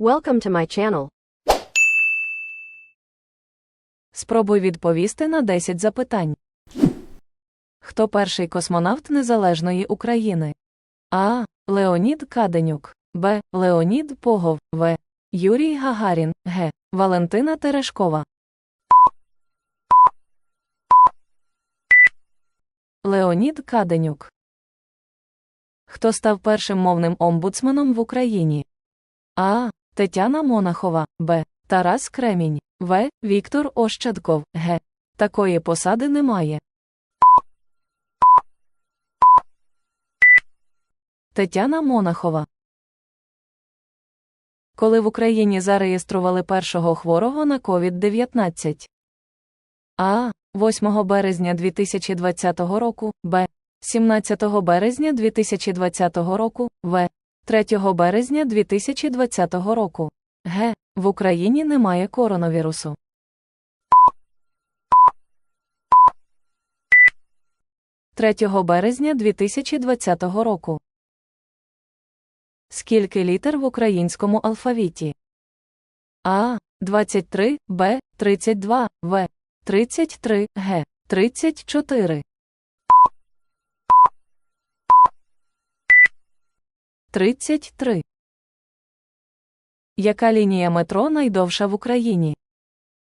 Welcome to my channel. Спробуй відповісти на 10 запитань. Хто перший космонавт Незалежної України? А. Леонід Каденюк. Б. Леонід Погов. В. Юрій Гагарін. Г. Валентина Терешкова. Леонід Каденюк. Хто став першим мовним омбудсменом в Україні? А. Тетяна Монахова. Б. Тарас Кремінь. В. Віктор Ощадков. Г. Такої посади немає. Тетяна Монахова. Коли в Україні зареєстрували першого хворого на COVID-19? А. 8 березня 2020 року. Б. 17 березня 2020 року. В. 3 березня 2020 року. Г. В Україні немає коронавірусу. Третього березня 2020 року. Скільки літер в українському алфавіті? А. 23, Б. 32, В. 33, Г. 34. 33. Яка лінія метро найдовша в Україні?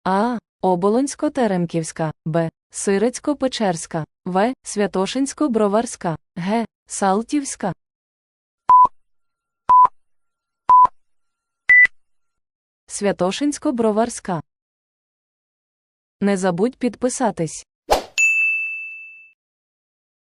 А. Оболонсько-Теремківська, Б. Сирецько-Печерська, В. Святошинсько-Броварська, Г. Салтівська. Святошинсько-Броварська. Не забудь підписатись.